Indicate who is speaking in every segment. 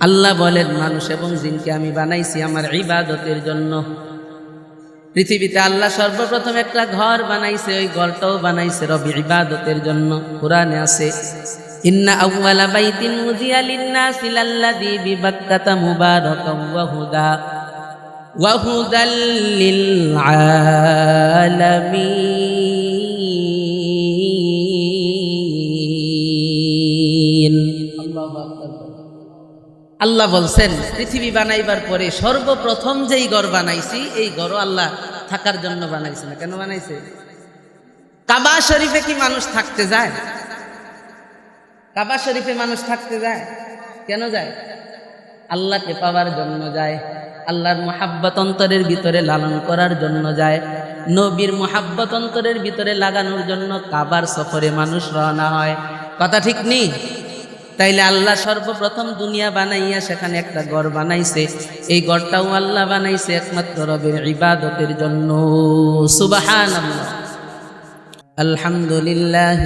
Speaker 1: আল্লাহ বলেন, মানুষ এবং জিনকে আমি বানাইছি আমার ইবাদতের জন্য। পৃথিবীতে আল্লাহ সর্বপ্রথম একটা ঘর বানাইছে, ওই ঘরটাও বানাইছে রবি ইবাদতের জন্য। কোরআনে আছে, ইন্না আউয়ালা হুদাল লিল-আলামিন আল্লাহু বলছেন, পৃথিবী বানাইবার পরে সর্বপ্রথম যেই ঘর বানাইছি, এই ঘরও আল্লাহ থাকার জন্য বানাইছে না। কেন বানাইছে? কাবা শরীফে কি মানুষ থাকতে যায়? কাবা শরীফে মানুষ থাকতে যায়? কেন যায়? আল্লাহকে পাওয়ার জন্য যায়, আল্লাহর মোহাব্বত অন্তরের ভিতরে লালন করার জন্য যায়, নবীর মোহাব্বত অন্তরের ভিতরে লাগানোর জন্য কাবার সফরে মানুষ রওনা হয়। কথা ঠিক নেই? তাইলে আল্লাহ সর্বপ্রথম দুনিয়া বানাইয়া সেখানে একটা ঘর বানাইছে। এই ঘরটাও আল্লাহ বানাইছে একমাত্র রবের ইবাদতের জন্য। সুবাহান আলহামদুলিল্লাহ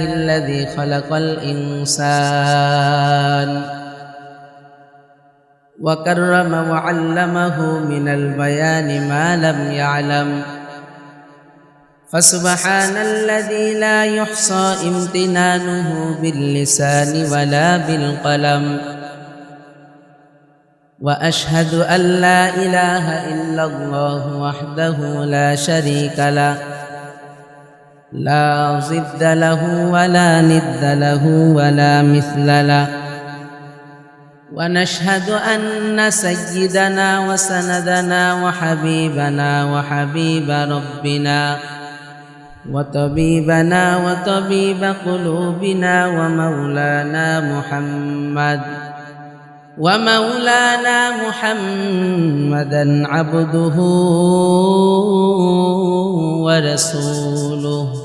Speaker 1: وكرم وعلمه من البيان ما لم يعلم. فسبحان الذي لا يحصى امتنانه باللسان ولا بالقلم. وأشهد أن لا إله إلا الله وحده لا شريك له. لا ضد له ولا ند له ولا مثل له. ونشهد أن سيدنا وسندنا وحبيبنا وحبيب ربنا وطبيبنا وطبيب قلوبنا ومولانا محمد ومولانا محمدا عبده ورسوله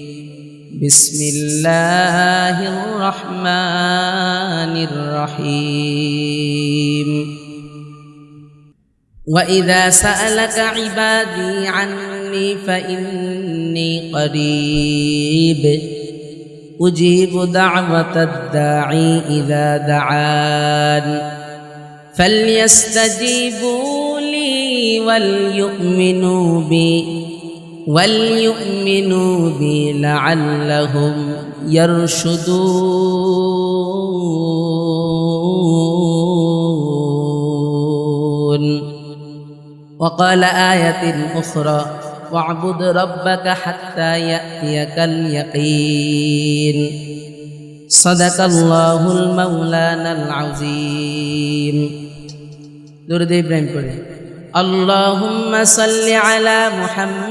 Speaker 1: بسم الله الرحمن الرحيم. وإذا سألك عبادي عني فإني قريب. أجيب دعوة الداعي إذا دعان. فليستجيبوا لي وليؤمنوا بي. وليؤمنوا بي لعلهم يرشدون. وقال آية أخرى واعبد ربك حتى يأتيك اليقين. صدق الله المولانا العظيم. درد إبراهيم اللهم صل على محمد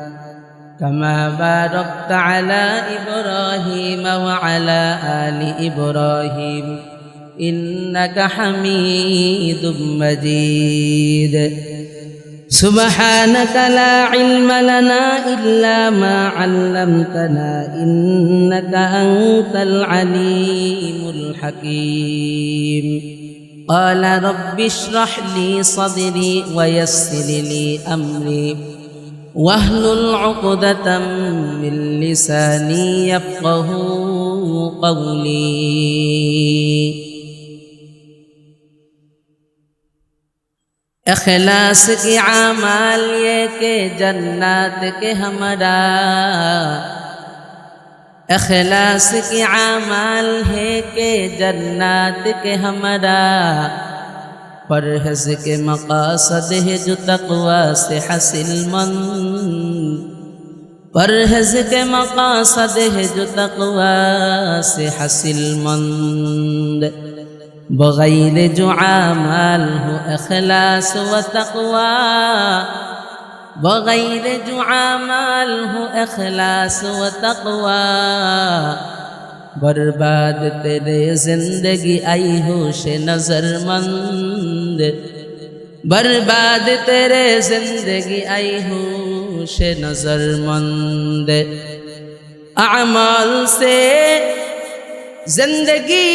Speaker 1: كما باركت على إبراهيم وعلى آل إبراهيم إنك حميد مجيد. سبحانك لا علم لنا إلا ما علمتنا إنك أنت العليم الحكيم. قال رب اشرح لي صدري ويسر لي أمري. وهل عقدة من لساني يفقه قولي. إخلاص کی عامال یہ کہ جنات کے ہمارا إخلاص کی عامال ہے کہ جنات کے ہمارا پرہز کے مقاصد ہے جو تقوا سے حاصل مند پرہز کے مقاصد ہے جو تقوا سے حاصل مند بغیر جو عامال ہو اخلاص و تقوا بغیر جو عامال ہو اخلاص و تقوا برباد تیرے زندگی آئی ہو سے نظر مند बर्बाद तेरे जिंदगी आई हूँ शे नजरमंद अमल से जिंदगी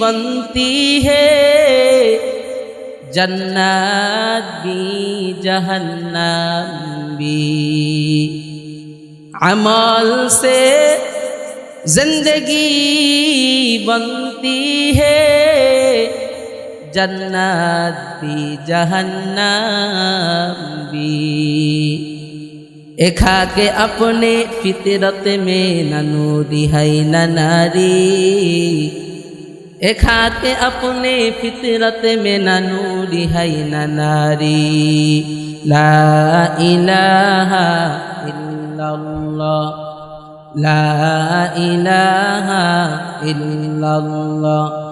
Speaker 1: बनती है जन्नत भी जहन्नम भी अमल से जिंदगी बनती है জন্নাত বি জাহান্নাম বি। এখাকে আপনি ফিতরত মে নানু রিহাই না নারী। এখাকে আপনি ফিতরত মে নানু রিহাই না নারী। লা ইলাহা ইল্লাল্লাহ। লা ইলাহা ইল্লাল্লাহ।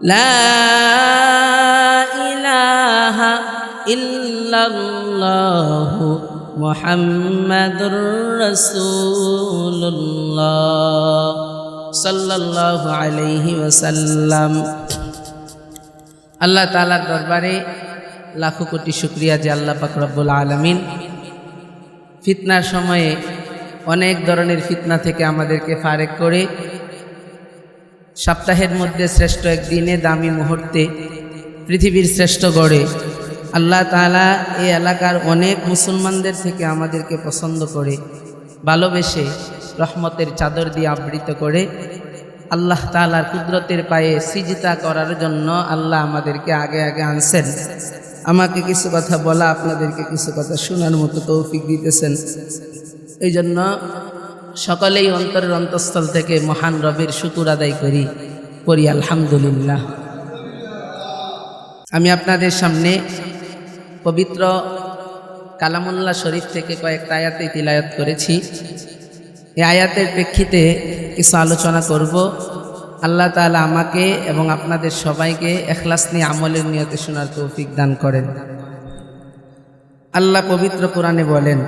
Speaker 1: لا إله إلا الله لا إله إلا الله لا إله إلا الله محمد رسول الله صلى الله عليه وسلم আল্লাহ তালার দরবারে লাখো কোটি শুক্রিয়া যে আল্লাহ পাক রব্বুল আলমিন ফিতনার সময়ে অনেক ধরনের ফিতনা থেকে আমাদেরকে ফারেক করে সপ্তাহের মধ্যে শ্রেষ্ঠ একদিনে দামি মুহূর্তে পৃথিবীর শ্রেষ্ঠ গড়ে। আল্লাহ তালা এই এলাকার অনেক মুসলমানদের থেকে আমাদেরকে পছন্দ করে, ভালোবেসে রহমতের চাদর দিয়ে আবৃত করে। আল্লাহ তালার কুদরতের পায়ে সিজিতা করার জন্য আল্লাহ আমাদেরকে আগে আগে আনছেন। আমাকে কিছু কথা বলা আপনাদেরকে কিছু কথা শোনার মতো তৌফিক দিতেছেন। এই জন্য সকলেই অন্তরের অন্তঃস্থল থেকে মহান রবের শুকুর আদায় করি করি আলহামদুলিল্লাহ। আমি আপনাদের সামনে পবিত্র কালামুল্লাহ শরীফ থেকে কয়েকটা আয়াতে তিলায়ত করেছি। এই আয়াতের প্রেক্ষিতে কিছু আলোচনা করব। আল্লাহ তাআলা আমাকে এবং আপনাদের সবাইকে এখলাস নিয়ে আমলের নিয়তে শোনার তৌফিক দান করেন। আল্লাহ পবিত্র কোরআনে বলেন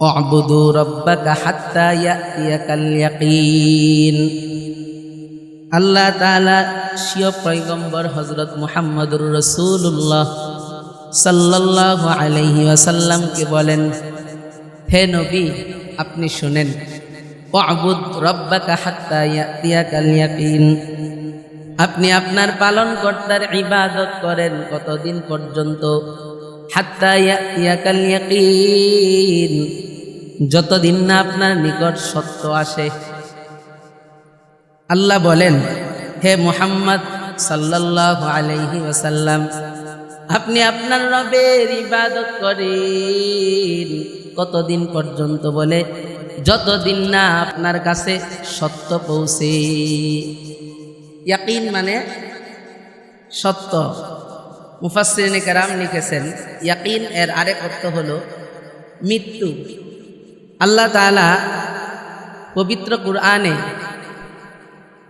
Speaker 1: اعبدوا ربك حتى يأتيك اليقين. আল্লাহ তালা সিয় পয়গম্বর হজরত মুহাম্মদুর রসুল্লাহ সাল্লাহ আলহি আসাল্লামকে বলেন, হে নবী, আপনি শোনেন অবুদ রব্বাকা হাত্তাইয়া কালিয়াকিন আপনি আপনার পালন কর্তার ইবাদত করেন কতদিন পর্যন্ত? হাত্তাইয়া কালিয়াকিন যতদিন না আপনার নিকট সত্য আসে। আল্লাহ বলেন, হে মোহাম্মদ সাল্লাল্লাহু আলাইহি ওয়াসাল্লাম, আপনি আপনার রবের ইবাদত করেন। কতদিন পর্যন্ত বলে, যতদিন না আপনার কাছে সত্য পৌঁছে। ইয়াকিন মানে সত্য। মুফাসসিরিন কেরাম লিখেছেন, ইয়াকিন এর আরেক অর্থ হলো, মৃত্যু। আল্লাহ তাআলা পবিত্র কুরআনে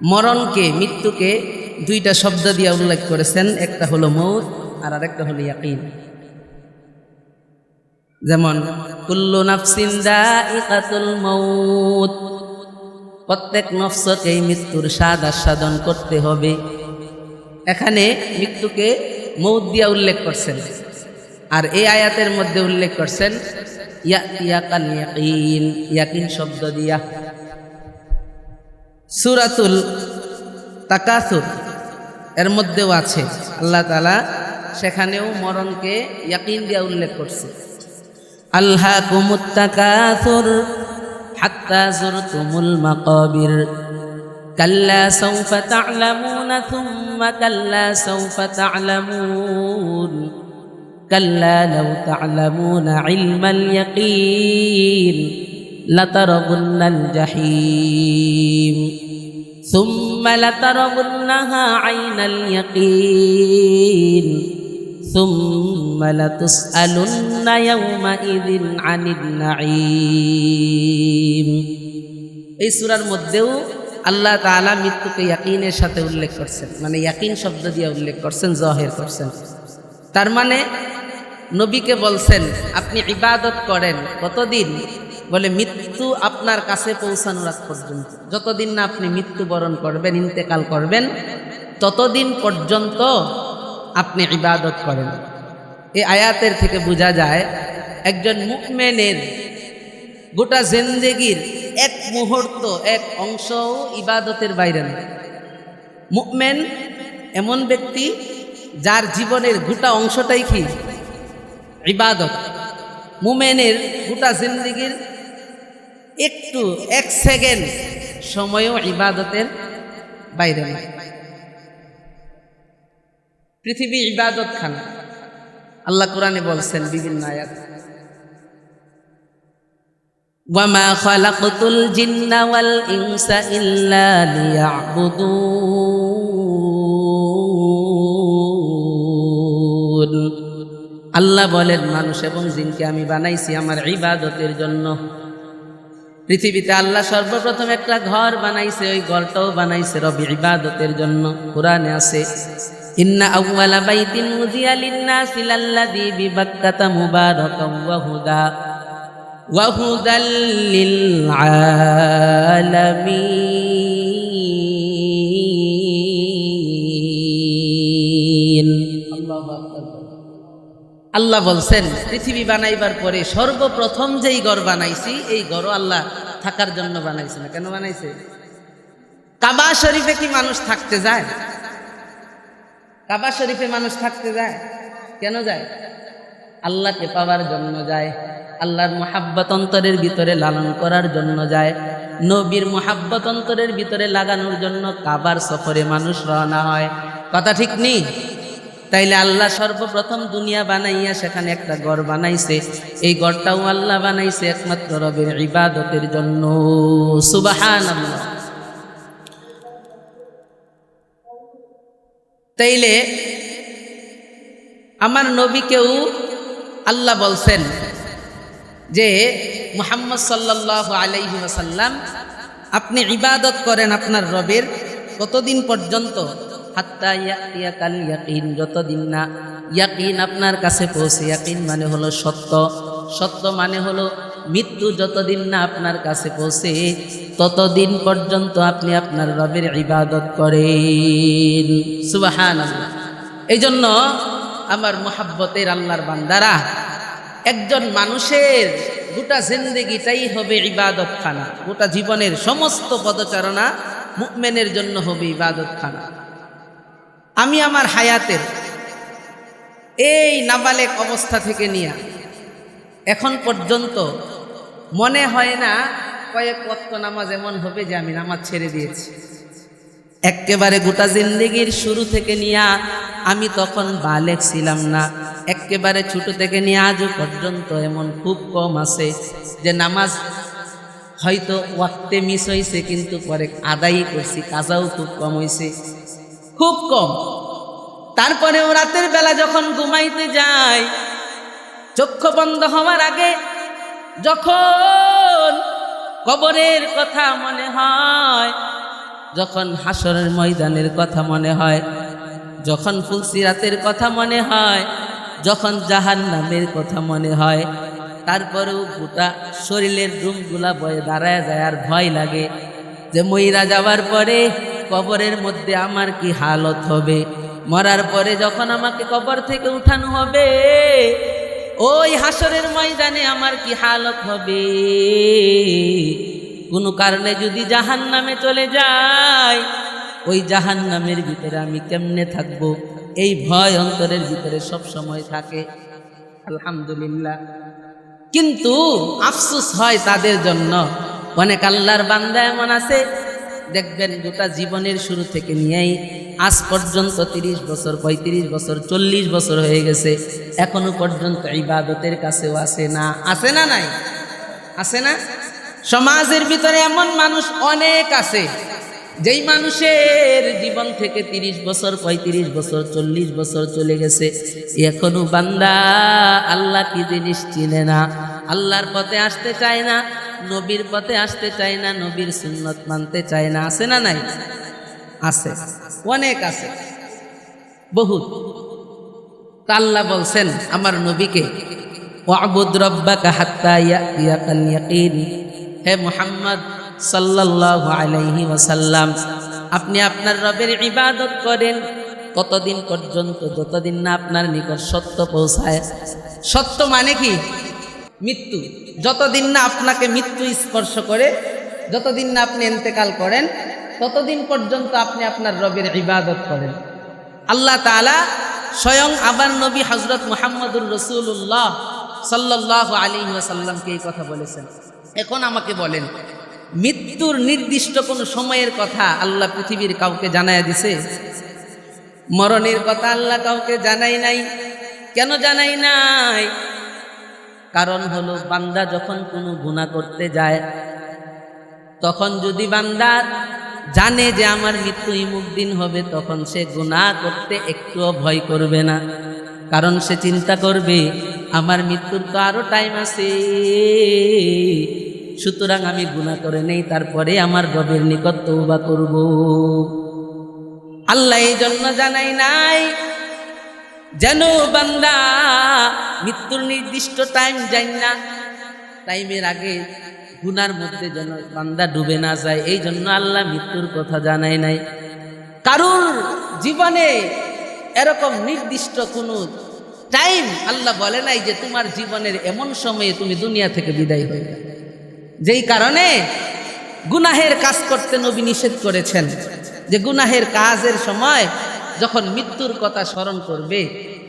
Speaker 1: মরণকে, মৃত্যুকে দুইটা শব্দ দিয়ে উল্লেখ করেছেন। একটা হলো মৌত আর আরেকটা হলো ইয়াকিন। যেমন, কুল্লু নাফসিন দাইকাতুল মৌত। প্রত্যেক নফসকেই মৃত্যুর স্বাদ আস্বাদন করতে হবে। এখানে মৃত্যুকে মৌত দিয়া উল্লেখ করছেন। আর এই আয়াতের মধ্যে উল্লেখ করছেন ইয়াকিন শব্দ দিয়া। সুরাতুল তাকাসুর, এর মধ্যেও আছে। আল্লাহ তালা সেখানেও মরণকে ইয়াকিন দিয়া উল্লেখ করছে। আল্লাহ কুমুত্তাকাসুর হাত্তা জুরতুমুল মাকবির, কাল্লা সাউফা তা'লামুনা থুম্মা কাল্লা সাউফা তা'লামুন। كلا لو تعلمون علم اليقين لترضن الجحيم ثم لترضنها عين اليقين ثم لتسألن يومئذ عن النعيم এই সূরার মধ্যেও আল্লাহ তাআলা মৃত্যুকে ইয়াকিনের সাথে উল্লেখ করছেন মানে ইয়াকিন শব্দ দিয়ে উল্লেখ করছেন জহের করছেন তার মানে নবীকে বলছেন, আপনি ইবাদত করেন কতদিন? বলে, মৃত্যু আপনার কাছে পৌঁছানোর আগ পর্যন্ত। যতদিন না আপনি মৃত্যুবরণ করবেন, ইন্তেকাল করবেন, ততদিন পর্যন্ত আপনি ইবাদত করেন। এই আয়াতের থেকে বোঝা যায়, একজন মুকমেনের গোটা জিন্দেগির এক মুহূর্ত, এক অংশও ইবাদতের বাইরে নয় মুকমেন এমন ব্যক্তি যার জীবনের গোটা অংশটাই কি ইবাদত মুমেনের গোটা জিন্দিগির একটু এক সেকেন্ড সময়ও ইবাদতের বাইরে নয় পৃথিবী ইবাদত খানা আল্লাহ কোরআনে বলছেন বিভিন্ন আয়াত وما خلقت الجن والإنس إلا ليعبدون আল্লাহ বলেন, মানুষ এবং জিনকে আমি বানাইছি আমার ইবাদতের জন্য। পৃথিবীতে আল্লাহ সর্বপ্রথম একটা ঘর বানাইছে, ওই ঘরটাও বানাইছে রবি ইবাদতের জন্য। কোরআনে আছে, ইন্না আউওয়ালা বাইতিন উযিয়া লিন-নাসি লাল্লাযী বিবাক্কাতা মুবারাকান ওয়া হুদা। ওয়া হুদাল লিল-আলামিন আল্লাহ বলছেন, পৃথিবী বানাইবার পরে সর্বপ্রথম যেই ঘর বানাইছি, এই ঘরও আল্লাহ থাকার জন্য বানাইছে না। কেন বানাইছে? কাবা শরীফে কি মানুষ থাকতে যায়? কাবা শরীফে মানুষ থাকতে যায়? কেন যায়? আল্লাহকে পাওয়ার জন্য যায়, আল্লাহর মোহাব্বত অন্তরের ভিতরে লালন করার জন্য যায়, নবীর মোহাব্বত অন্তরের ভিতরে লাগানোর জন্য কাবার সফরে মানুষ রওনা হয়। কথা ঠিক নেই? তাইলে আল্লাহ সর্বপ্রথম দুনিয়া বানাইয়া সেখানে একটা গড় বানাইছে। এই গড়টাও আল্লাহ বানাইছে একমাত্র রবের ইবাদতের জন্য। সুবাহান আল্লাহ তাইলে আমার নবীকেও আল্লাহ বলছেন যে, মুহাম্মদ সাল্লাহ আলাইহি ওয়াসাল্লাম, আপনি ইবাদত করেন আপনার রবের কতদিন পর্যন্ত? হাত্তা ইয়াকিয়াকাল ইয়াকিন, যতদিন না ইয়াকিন আপনার কাছে পৌঁছে, ইয়াকিন মানে হলো সত্য। সত্য মানে হলো মৃত্যু যতদিন না আপনার কাছে পৌঁছে, ততদিন পর্যন্ত আপনি আপনার রবের ইবাদত করেন। সুবাহান এই জন্য আমার মোহাব্বতের আল্লাহর বান্দারা, একজন মানুষের গোটা জিন্দগিটাই হবে ইবাদত খানা গোটা জীবনের সমস্ত পদচারণা মুকমেনের জন্য হবে ইবাদত খানা আমি আমার হায়াতের এই নাবালেক অবস্থা থেকে নিয়ে এখন পর্যন্ত মনে হয় না কয়েক পত্র নামাজ এমন হবে যে আমি নামাজ ছেড়ে দিয়েছি। একেবারে গোটা জিন্দিগির শুরু থেকে নিয়ে আমি তখন বালেক ছিলাম না। একেবারে ছোট থেকে নিয়ে আজও পর্যন্ত এমন খুব কম আছে যে নামাজ হয়তো ওয়াক্তে মিস হয়েছে কিন্তু পরে আদায়ই করছি, কাজাও খুব কম হয়েছে খুব কম। তারপরেও রাতের বেলা যখন ঘুমাইতে যাই, চক্ষু বন্ধ হওয়ার আগে যখন কবরের কথা মনে হয়, যখন হাসরের ময়দানের কথা মনে হয়, যখন ফুলসিরাতের কথা মনে হয়, যখন জাহান নামের কথা মনে হয়, তারপরেও গোটা শরীরের রুমগুলা বয়ে দাঁড়ায় যায় আর ভয় লাগে যে মইরা যাওয়ার পরে কবরের মধ্যে আমার কি হালত হবে? মরার পরে যখন আমাকে কবর থেকে উঠানো হবে, ওই হাসরের ময়দানে আমার কি হালত হবে? কোনো কারণে যদি জাহান নামে চলে যায় ওই জাহান নামের ভিতরে আমি কেমনে থাকব? এই ভয় অন্তরের ভিতরে সব সময় থাকে। আলহামদুলিল্লাহ। কিন্তু আফসুস হয় তাদের জন্য। অনেক আল্লাহর বান্দা এমন আছে দেখবেন গোটা জীবনের শুরু থেকে নিয়েই আজ পর্যন্ত তিরিশ বছর, পঁয়ত্রিশ বছর, চল্লিশ বছর হয়ে গেছে। এখনও পর্যন্ত ইবাদতের কাছেও আসে না। আসে না নাই? আসে না? সমাজের ভিতরে এমন মানুষ অনেক আছে, যেই মানুষের জীবন থেকে তিরিশ বছর, পঁয়ত্রিশ বছর, চল্লিশ বছর চলে গেছে। এখনও বান্দা আল্লাহ কি জিনিস চিনে না? আল্লাহর পথে আসতে চায় না। নবীর পথে আসতে চায় না, নবীর সুন্নত মানতে চায় না। আছে না নাই? আছে। অনেক আছে। বহুত। তা আল্লাহ বলছেন, আমার নবীকে হে মুহাম্মদ সাল্লাল্লাহু আলাইহি আপনি আপনার রবের ইবাদত করেন, কতদিন পর্যন্ত, যতদিন না আপনার নিকট সত্য পৌঁছায়। সত্য মানে কি? মৃত্যু। যতদিন না আপনাকে মৃত্যু স্পর্শ করে, যতদিন না আপনি এন্তেকাল করেন, ততদিন পর্যন্ত আপনি আপনার রবের ইবাদত করেন। আল্লাহ তাআলা স্বয়ং আবার নবী হজরত মুহাম্মদুর রসুল্লাহ সাল্লাহ আলী ওয়াসাল্লামকে এই কথা বলেছেন। এখন আমাকে বলেন, মৃত্যুর নির্দিষ্ট কোনো সময়ের কথা আল্লাহ পৃথিবীর কাউকে জানায় দিছে? মরণের কথা আল্লাহ কাউকে জানাই নাই। কেন জানাই নাই? কারণ হলো বান্দা যখন কোনো গুণা করতে যায়, তখন যদি বান্দা জানে যে আমার মৃত্যু ইমুক দিন হবে, তখন সে গুণা করতে একটুও ভয় করবে না। কারণ সে চিন্তা করবে, আমার মৃত্যুর তো আরও টাইম আছে। সুতরাং আমি গুণা করে নেই, তারপরে আমার রবের নিকট তৌবা করব। আল্লাহ এই জন্য জানাই নাই যেন বান্দা মৃত্যুর নির্দিষ্ট টাইম যাই না। টাইমের আগে গুনার মধ্যে যেন বান্দা ডুবে না যায়, এই জন্য আল্লাহ মৃত্যুর কথা জানাই নাই। কারুর জীবনে এরকম নির্দিষ্ট কোনো টাইম আল্লাহ বলে নাই যে তোমার জীবনের এমন সময়ে তুমি দুনিয়া থেকে বিদায় হয়ে যেই কারণে গুনাহের কাজ করতে নবী নিষেধ করেছেন যে গুনাহের কাজের সময় যখন মৃত্যুর কথা স্মরণ করবে,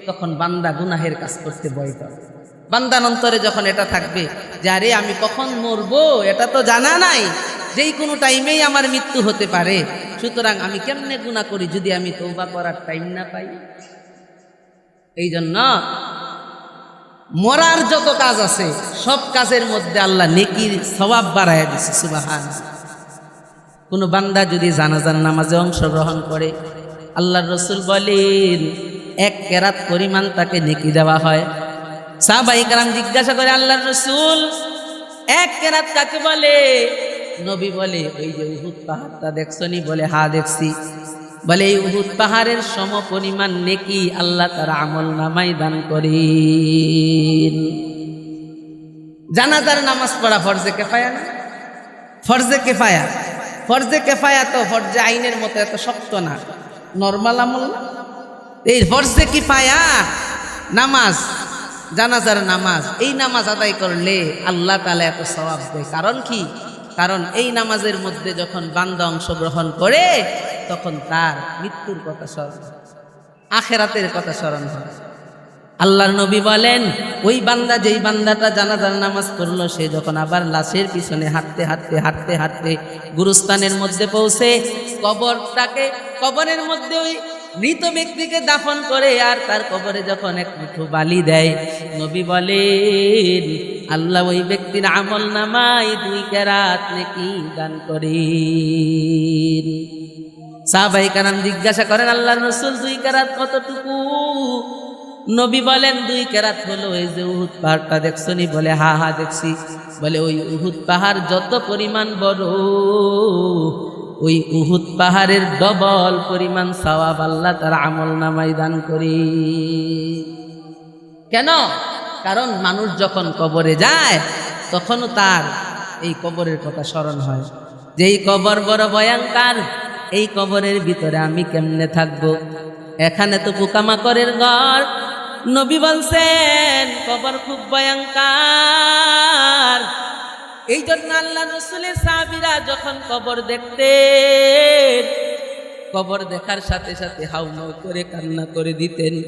Speaker 1: তখন বান্দা গুনাহের কাজ করতে ভয় পাবে। বান্দার অন্তরে যখন এটা থাকবে যে, আরে, আমি কখন মরবো? এটা তো জানা নাই। যেই কোনো টাইমেই আমার মৃত্যু হতে পারে। সুতরাং আমি কেমনে গুণা করি যদি আমি তৌবা করার টাইম না পাই? এই জন্য মরার যত কাজ আছে, সব কাজের মধ্যে আল্লাহ নেকির স্বভাব বাড়ায় দিচ্ছে সুবাহান কোনো বান্দা যদি জানাজান নামাজে অংশগ্রহণ করে আল্লাহ রসুল বলেন, এক কেরাত পরিমাণ তাকে নেকি দেওয়া হয়। সাহবাই কালাম জিজ্ঞাসা করে আল্লাহ রসুল, এক কেরাত কাকে বলে? নবী বলে, ওই যে উহুদ পাহাড়টা দেখছনি? বলে হা দেখছি। বলে, এই উহুদ পাহাড়ের সম পরিমাণ নেকি আল্লাহ তার আমল নামাই দান করেন। জানাজার নামাজ পড়া ফরজে কেফায়া না? ফরজে কেফায়া। ফরজে কেফায়া তো ফরজে আইনের মতো এত শক্ত না। নর্মাল আমল এই কি পায়া নামাজ, জানাজার নামাজ, এই নামাজ আদায় করলে আল্লাহ তালা এত স্বভাব দেয়। কারণ কি? কারণ এই নামাজের মধ্যে যখন বান্দা অংশগ্রহণ করে, তখন তার মৃত্যুর কথা স্মরণ। আখেরাতের কথা স্মরণ হয়। আল্লাহর নবী বলেন, ওই বান্দা যেই বান্দাটা জানাজার নামাজ পড়ল, সে যখন আবার লাশের পিছনে হাঁটতে হাঁটতে হাঁটতে হাঁটতে গুরুস্থানের মধ্যে পৌঁছে, কবরটাকে, কবরের মধ্যে ওই মৃত ব্যক্তিকে দাফন করে আর তার কবরে যখন এক মুঠো বালি দেয়, নবী বলেন, আল্লাহ ওই ব্যক্তির আমল নামাই দুই কেরাত নাকি দান করেন। সাহাবাই কারাম জিজ্ঞাসা করেন আল্লাহ রসুল দুই কেরাত কতটুকু? নবী বলেন, দুই কেরাত হলো ওই যে উহুদ পাহাড়টা দেখছ নি বলে, হা হা, দেখছি। বলে, ওই উহুদ পাহাড় যত পরিমাণ বড়, ওই উহুদ পাহাড়ের ডবল পরিমাণ সওয়াব আল্লাহ তার আমল নামাই দান করি। কেন? কারণ মানুষ যখন কবরে যায়, তখনও তার এই কবরের কথা স্মরণ হয়। যে এই কবর বড় ভয়ঙ্কর, এই কবরের ভিতরে আমি কেমনে থাকব? এখানে তো পোকামাকড়ের ঘর নবী বলছেন কবর খুব ভয়ঙ্কার। এই জন্য আল্লাহ রসুলের সাহাবিরা যখন কবর দেখতে কবর দেখার সাথে সাথে হাউ করে কান্না করে দিতেন।